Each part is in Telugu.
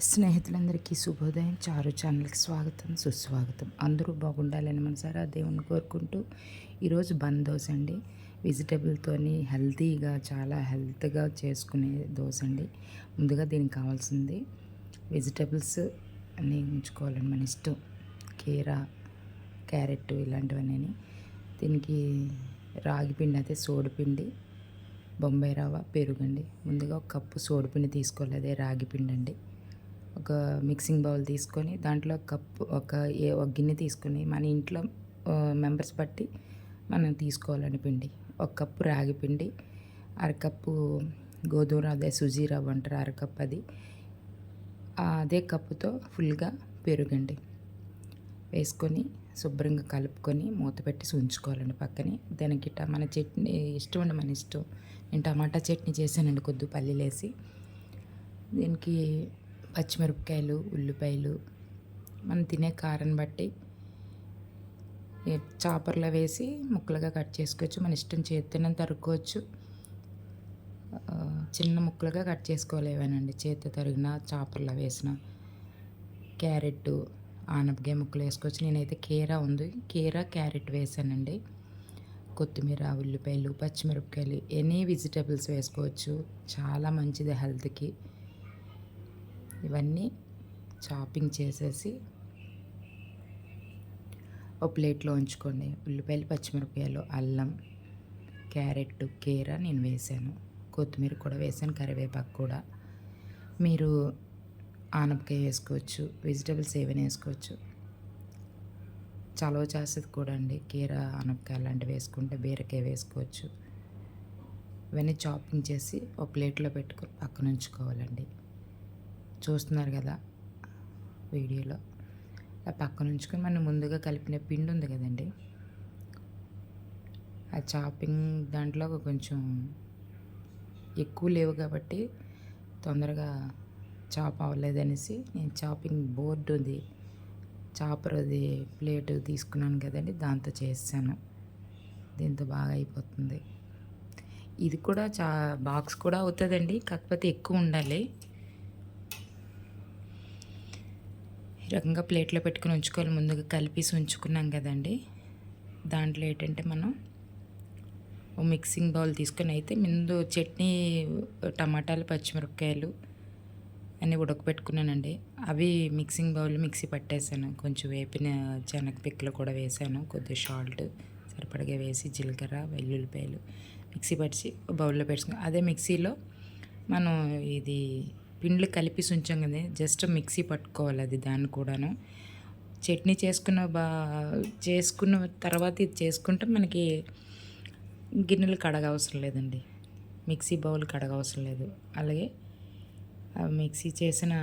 స్నేహితులందరికీ శుభోదయం. చారు ఛానల్కి స్వాగతం సుస్వాగతం. అందరూ బాగుండాలని మనసారా దేవుని కోరుకుంటూ ఈరోజు బంద్ దోశ అండి. వెజిటబుల్తోని హెల్తీగా చాలా హెల్త్గా చేసుకునే దోశ అండి. ముందుగా దీనికి కావాల్సింది వెజిటబుల్స్ అన్నీ ఉంచుకోవాలండి మన ఇష్టం. కీరా క్యారెట్ ఇలాంటివన్నీ దీనికి రాగి పిండి అయితే సోడిపిండి బొంబాయి రవ్వ పెరుగండి. ముందుగా ఒక కప్పు సోడిపిండి తీసుకోవాలి. అదే రాగి పిండి అండి. ఒక మిక్సింగ్ బౌల్ తీసుకొని దాంట్లో కప్పు ఒక ఏ ఒక గిన్నె తీసుకొని మన ఇంట్లో మెంబర్స్ బట్టి మనం తీసుకోవాలని పిండి. ఒక కప్పు రాగి పిండి అరకప్పు గోధుమ రవ్వ అదే సుజీ రవ్వ అంటారు అరకప్పు అది. అదే కప్పుతో ఫుల్గా పెరుగండి. వేసుకొని శుభ్రంగా కలుపుకొని మూత పెట్టి ఉంచుకోవాలండి పక్కనే. దానికి మన చట్నీ ఇష్టం అండి మన ఇష్టం. నేను టమాటా చట్నీ చేశానండి కొద్ది పల్లీలేసి. దీనికి పచ్చిమిరపకాయలు ఉల్లిపాయలు మనం తినే కారం బట్టి చాపర్లో వేసి ముక్కలుగా కట్ చేసుకోవచ్చు. మన ఇష్టం చేతితోనే తరుక్కోవచ్చు. చిన్న ముక్కలుగా కట్ చేసుకోలేవనండి. చేతితో తరిగిన చాపర్లో వేసిన క్యారెట్ ఆనపకాయ ముక్కలు వేసుకోవచ్చు. నేనైతే కీరా ఉంది. కీరా క్యారెట్ వేసానండి. కొత్తిమీర ఉల్లిపాయలు పచ్చిమిరపకాయలు ఎనీ వెజిటేబుల్స్ వేసుకోవచ్చు. చాలా మంచిది హెల్త్కి. ఇవన్నీ చాపింగ్ చేసేసి ఒక ప్లేట్లో ఉంచుకోండి. ఉల్లిపాయలు పచ్చిమిరపకాయలు అల్లం క్యారెట్ కీర నేను వేసాను. కొత్తిమీర కూడా వేసాను కరివేపాకు కూడా. మీరు ఆనపకాయ వేసుకోవచ్చు వెజిటబుల్స్ ఏవైనా వేసుకోవచ్చు. చలవ చేస్తుంది కూడా అండి. కీర ఆనపకాయ లాంటివి వేసుకుంటే బీరకాయ వేసుకోవచ్చు. ఇవన్నీ చాపింగ్ చేసి ఒక ప్లేట్లో పెట్టుకొని పక్కన ఉంచుకోవాలండి. చూస్తున్నారు కదా వీడియోలో. ఆ పక్కన ఉంచుకొని మనం ముందుగా కలిపిన పిండి ఉంది కదండి. ఆ చాపింగ్ దాంట్లో కొంచెం ఎక్కువ లేవు కాబట్టి తొందరగా చాప్ అవ్వలేదనేసి నేను చాపింగ్ బోర్డు ఉంది చాపర్ అది ప్లేట్ తీసుకున్నాను కదండి దాంతో చేసాను దీంతో బాగా అయిపోతుంది. ఇది కూడా చా బాక్స్ కూడా అవుతుందండి కాకపోతే ఎక్కువ ఉండాలి. ఈ రకంగా ప్లేట్లో పెట్టుకుని ఉంచుకోవాలి. ముందుగా కలిపేసి ఉంచుకున్నాం కదండి. దాంట్లో ఏంటంటే మనం ఓ మిక్సింగ్ బౌల్ తీసుకొని అయితే ముందు చట్నీ టమాటాలు పచ్చిమిరపకాయలు అన్నీ ఉడకబెట్టుకున్నానండి. అవి మిక్సింగ్ బౌల్ మిక్సీ పట్టేశాను కొంచెం వేపిన శనగ పిక్కలు కూడా వేసాను. కొద్దిగా సాల్ట్ సరిపడగా వేసి జీలకర్ర వెల్లుల్లిపాయలు మిక్సీ పడిచి బౌల్లో పెట్టుకుని అదే మిక్సీలో మనం ఇది పిండ్లు కలిపి ఉంచాం కదా జస్ట్ మిక్సీ పట్టుకోవాలి అది దాన్ని కూడాను. చట్నీ చేసుకున్న బా చేసుకున్న తర్వాత ఇది చేసుకుంటే మనకి గిన్నెలు కడగవసరం లేదండి. మిక్సీ బౌల్ కడగ అవసరం లేదు. అలాగే మిక్సీ చేసిన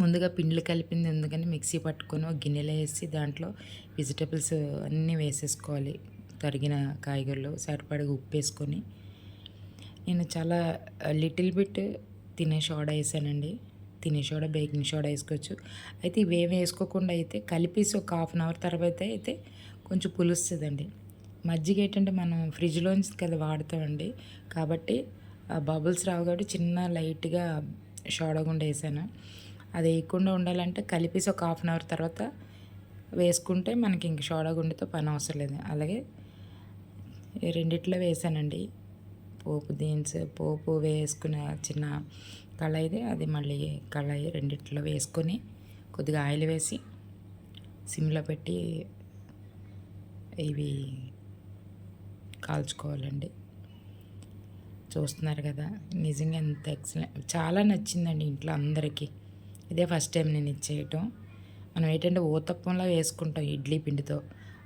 ముందుగా పిండ్లు కలిపింది ఎందుకని మిక్సీ పట్టుకొని ఒక గిన్నెలో వేసి దాంట్లో వెజిటబుల్స్ అన్నీ వేసేసుకోవాలి. తరిగిన కాయగూరలు సరిపడగా ఉప్పు వేసుకొని. నేను చాలా లిటిల్ బిట్ తినే సోడా వేసానండి. తినే సోడా బేకింగ్ సోడా వేసుకోవచ్చు. అయితే ఇవేమి వేసుకోకుండా అయితే కలిపేసి ఒక హాఫ్ అన్ అవర్ తర్వాత అయితే కొంచెం పులుస్తుందండి. మజ్జిగ ఏంటంటే మనం ఫ్రిడ్జ్లోంచి కదా వాడతామండి. కాబట్టి ఆ బబుల్స్ రావు కాబట్టి చిన్న లైట్గా సోడా గుండా వేసాను. అది వేయకుండా ఉండాలంటే కలిపేసి ఒక హాఫ్ అన్ అవర్ తర్వాత వేసుకుంటే మనకి ఇంక సోడా గుండెతో పని అవసరం లేదు. అలాగే రెండిట్లో వేసానండి. పోపు దీన్స్ పోపు వేసుకున్న చిన్న కళాయిది. అది మళ్ళీ కళాయి రెండిట్లో వేసుకొని కొద్దిగా ఆయిల్ వేసి సిమ్లో పెట్టి ఇవి కాల్చుకోవాలండి. చూస్తున్నారు కదా నిజంగా ఎంత ఎక్సలెంట్ చాలా నచ్చిందండి ఇంట్లో అందరికీ. ఇదే ఫస్ట్ టైం నేను ఇచ్చేయటం మనం ఏంటంటే ఊతప్పంలా వేసుకుంటాం ఇడ్లీ పిండితో.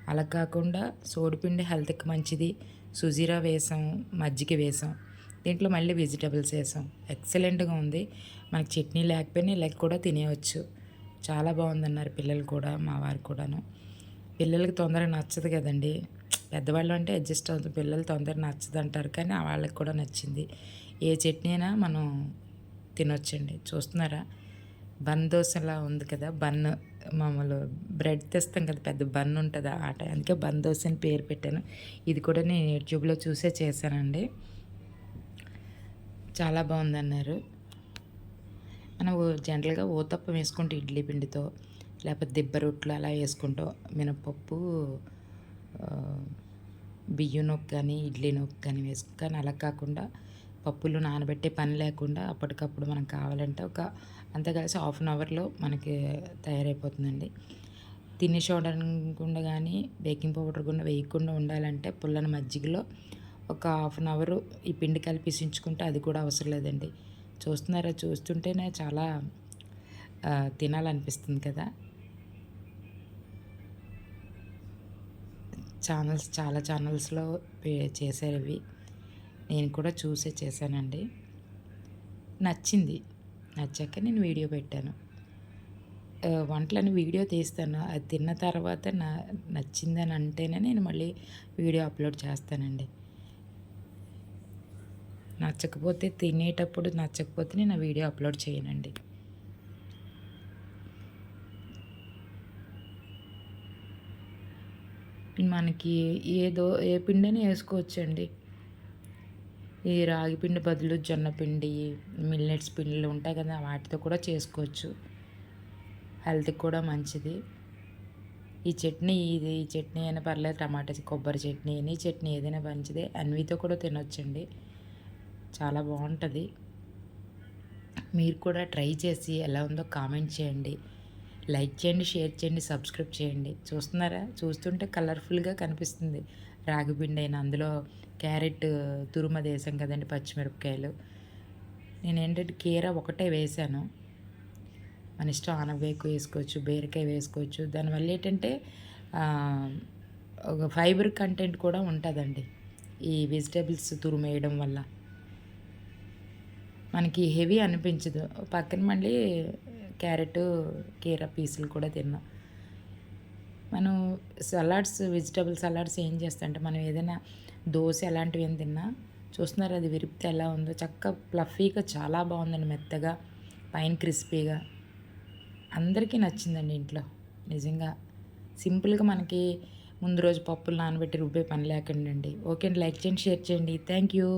అలా కాకుండా సోడిపిండి హెల్త్కి మంచిది సుజీరా వేసాం మజ్జిగ వేసాం. దీంట్లో మళ్ళీ వెజిటబుల్స్ వేసాం. ఎక్సలెంట్గా ఉంది. మనకి చట్నీ లేకపోయినా ఇలా కూడా తినేయవచ్చు చాలా బాగుందన్నారు పిల్లలు కూడా మా వారు కూడాను. పిల్లలకి తొందరగా నచ్చదు కదండి. పెద్దవాళ్ళు అంటే అడ్జస్ట్ అవుతుంది పిల్లలు తొందరగా నచ్చదు అంటారు కానీ వాళ్ళకి కూడా నచ్చింది. ఏ చట్నీ అయినా మనం తినొచ్చండి. చూస్తున్నారా? బన్ దోశలా ఉంది కదా బన్. మామూలు బ్రెడ్ తెస్తాం కదా పెద్ద బన్ ఉంటుంది ఆ అందుకే బన్ దోశ అని పేరు పెట్టాను. ఇది కూడా నేను యూట్యూబ్లో చూసే చేశానండి. చాలా బాగుందన్నారు. మనం జనరల్గా ఓతప్పం వేసుకుంటే ఇడ్లీ పిండితో లేకపోతే దిబ్బ రొట్లు అలా వేసుకుంటాం మినపప్పు బియ్యం నొక్కు కానీ ఇడ్లీ నొక్కు కానీ వేసుకు కానీ అలా కాకుండా పప్పులు నానబెట్టే పని లేకుండా అప్పటికప్పుడు మనకు కావాలంటే ఒక అంతే కలిసి హాఫ్ అన్ అవర్లో మనకి తయారైపోతుందండి. తినే చూడకుండా కానీ బేకింగ్ పౌడర్ కూడా వేయకుండా ఉండాలంటే పుల్లని మజ్జిగలో ఒక హాఫ్ అన్ అవర్ ఈ పిండి కలిపి ఉంచుకుంటే అది కూడా అవసరం లేదండి. చూస్తున్నారా? చూస్తుంటేనే చాలా తినాలనిపిస్తుంది కదా. ఛానల్స్ చాలా ఛానల్స్లో పే- చేశారు ఇవి నేను కూడా చూసే చేశానండి. నచ్చింది. నచ్చాక నేను వీడియో పెట్టాను. వంటలను వంటలని వీడియో తీస్తాను. అది తిన్న తర్వాత నా నచ్చిందని అంటేనే నేను మళ్ళీ వీడియో అప్లోడ్ చేస్తానండి. నచ్చకపోతే తినేటప్పుడు నచ్చకపోతే నేను ఆ వీడియో అప్లోడ్ చేయనండి. మనకి ఏదో ఏ పిండిని వేసుకోవచ్చండి. ఈ రాగి పిండి బదులు జొన్న పిండి మిల్లెట్స్ పిండిలు ఉంటాయి కదా వాటితో కూడా చేసుకోవచ్చు. హెల్త్కి కూడా మంచిది. ఈ చట్నీ ఇది ఈ చట్నీ అయినా పర్లేదు టమాటా కొబ్బరి చట్నీ అని చట్నీ ఏదైనా మంచిదే. అన్వితో కూడా తినొచ్చండి. చాలా బాగుంటుంది. మీరు కూడా ట్రై చేసి ఎలా ఉందో కామెంట్ చేయండి. లైక్ చేయండి షేర్ చేయండి సబ్స్క్రైబ్ చేయండి. చూస్తున్నారా? చూస్తుంటే కలర్ఫుల్గా కనిపిస్తుంది. రాగి పిండి అయినా అందులో క్యారెట్ తురుమ దేశం కదండి పచ్చిమిరపకాయలు. నేను ఏంటంటే కీర ఒకటే వేసాను. మన ఇష్టం ఆనవేకు వేసుకోవచ్చు బీరకాయ వేసుకోవచ్చు. దానివల్ల ఏంటంటే ఒక ఫైబర్ కంటెంట్ కూడా ఉంటుందండి. ఈ వెజిటేబుల్స్ తురుమేయడం వల్ల. మనకి హెవీ అనిపించదు. పక్కన మళ్ళీ క్యారెట్ కీర పీసులు కూడా తిన్నాం. మనం సలాడ్స్ వెజిటబుల్ సలాడ్స్ ఏం చేస్తామంటే మనం ఏదైనా దోశ అలాంటివి ఏం తిన్నా? చూస్తున్నారు అది విరిపితే ఎలా ఉందో. చక్క ప్లఫీగా చాలా బాగుందండి మెత్తగా పైన క్రిస్పీగా అందరికీ నచ్చిందండి ఇంట్లో నిజంగా. సింపుల్గా మనకి ముందు రోజు పప్పులు నానబెట్టి రుబ్బే పని లేకుండా అండి ఓకే అండి లైక్ చేయండి షేర్ చేయండి. Thank you.